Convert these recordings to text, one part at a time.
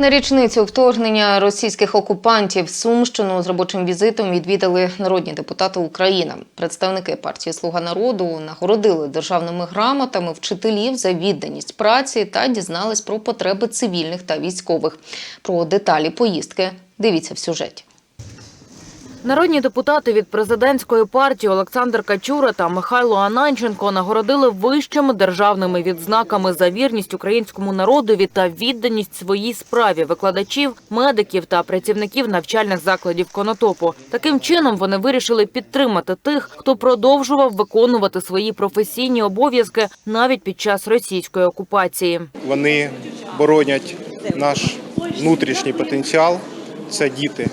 На річницю вторгнення російських окупантів Сумщину з робочим візитом відвідали народні депутати України. Представники партії Слуга народу нагородили державними грамотами вчителів за відданість праці та дізнались про потреби цивільних та військових. Про деталі поїздки дивіться в сюжеті. Народні депутати від президентської партії Олександр Качура та Михайло Ананченко нагородили вищими державними відзнаками за вірність українському народові та відданість своїй справі викладачів, медиків та працівників навчальних закладів Конотопу. Таким чином вони вирішили підтримати тих, хто продовжував виконувати свої професійні обов'язки навіть під час російської окупації. Вони боронять наш внутрішній потенціал це діти.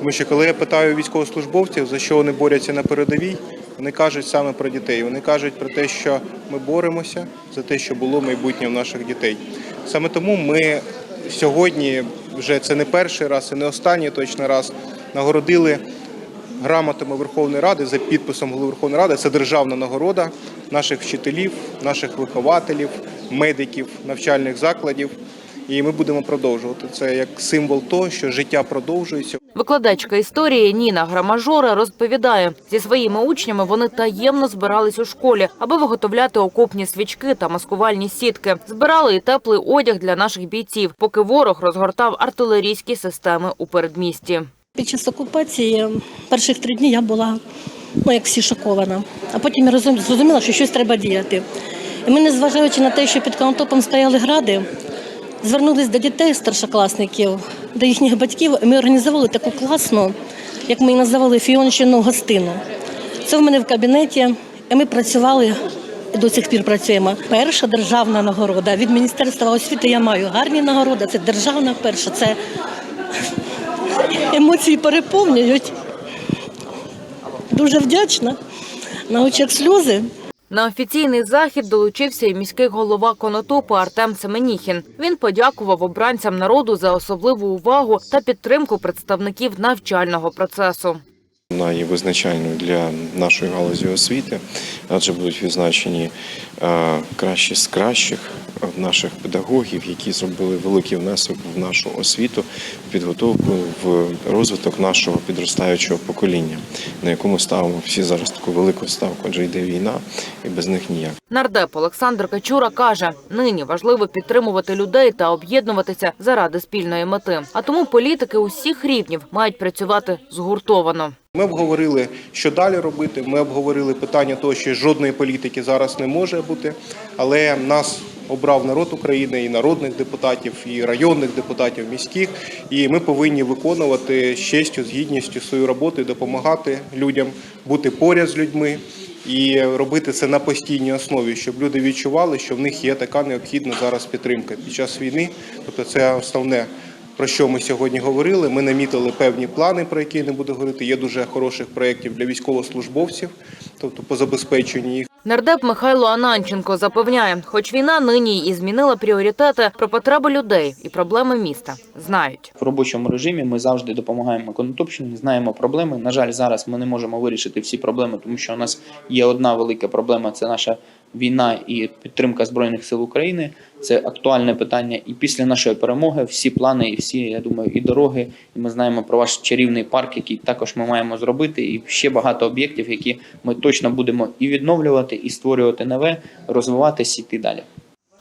Тому що коли я питаю військовослужбовців, за що вони борються на передовій, вони кажуть саме про дітей. Вони кажуть про те, що ми боремося за те, що було майбутнє в наших дітей. Саме тому ми сьогодні вже це не перший раз і не останній точно раз нагородили грамотами Верховної Ради за підписом голови Верховної Ради. Це державна нагорода наших вчителів, наших вихователів, медиків, навчальних закладів. І ми будемо продовжувати це як символ того, що життя продовжується. Викладачка історії Ніна Грамажора розповідає, зі своїми учнями вони таємно збирались у школі, аби виготовляти окопні свічки та маскувальні сітки. Збирали і теплий одяг для наших бійців, поки ворог розгортав артилерійські системи у передмісті. Під час окупації перших три дні я була, ну як всі шокована. А потім я зрозуміла, що щось треба діяти. І ми, незважаючи на те, що під Конотопом стояли гради, звернулись до дітей старшокласників, до їхніх батьків. Ми організували таку класну, як ми її називали, фіончину гостину. Це в мене в кабінеті, і ми працювали. і До сих пір працюємо. Перша державна нагорода від Міністерства освіти. Я маю гарні нагороди. Це державна перша. Це емоції переповнюють. Дуже вдячна. На очах сльози. На офіційний захід долучився і міський голова Конотопу Артем Семеніхін. Він подякував обранцям народу за особливу увагу та підтримку представників навчального процесу. Вона є визначальною для нашої галузі освіти, адже будуть відзначені е, кращі з кращих наших педагогів, які зробили великий внесок в нашу освіту, в підготовку, в розвиток нашого підростаючого покоління, на якому ставимо всі зараз таку велику ставку, адже йде війна, і без них ніяк. Нардеп Олександр Качура каже, нині важливо підтримувати людей та об'єднуватися заради спільної мети. А тому політики усіх рівнів мають працювати згуртовано. Ми обговорили, що далі робити. Ми обговорили питання того, що жодної політики зараз не може бути, але нас обрав народ України і народних депутатів, і районних депутатів міських. І ми повинні виконувати з честю, з гідністю свою роботу допомагати людям бути поряд з людьми. І робити це на постійній основі, щоб люди відчували, що в них є така необхідна зараз підтримка під час війни. Тобто, це основне про що ми сьогодні говорили. Ми намітили певні плани, про які я не буду говорити. Є дуже хороших проєктів для військовослужбовців, тобто по забезпеченню їх. Нардеп Михайло Ананченко запевняє, хоч війна нині і змінила пріоритети, про потреби людей і проблеми міста знають. в робочому режимі. Ми завжди допомагаємо Конотопщині, знаємо проблеми. На жаль, зараз ми не можемо вирішити всі проблеми, тому що у нас є одна велика проблема: це наша війна і підтримка збройних сил України. Це актуальне питання. І після нашої перемоги всі плани, і всі, я думаю, і дороги. І ми знаємо про ваш чарівний парк, який також ми маємо зробити, і ще багато об'єктів, які ми точно будемо і відновлювати, і створювати нове, розвиватися, йти далі.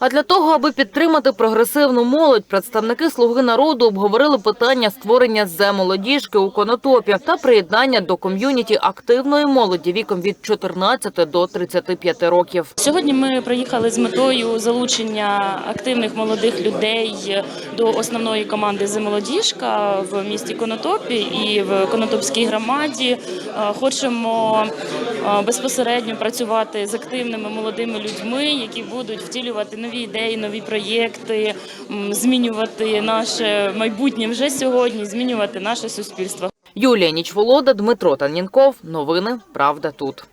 А для того, аби підтримати прогресивну молодь, представники «Слуги народу» обговорили питання створення «Зе-молодіжки» у Конотопі та приєднання до ком'юніті активної молоді віком від 14 до 35 років. Сьогодні ми приїхали з метою залучення активних молодих людей до основної команди «Зимолодіжка» в місті Конотопі і в Конотопській громаді. Е, Хочемо е, безпосередньо працювати з активними молодими людьми, які будуть втілювати нові ідеї, нові проєкти, змінювати наше майбутнє вже сьогодні, змінювати наше суспільство. Юлія Нічволода, Дмитро Танінков. Новини «Правда тут».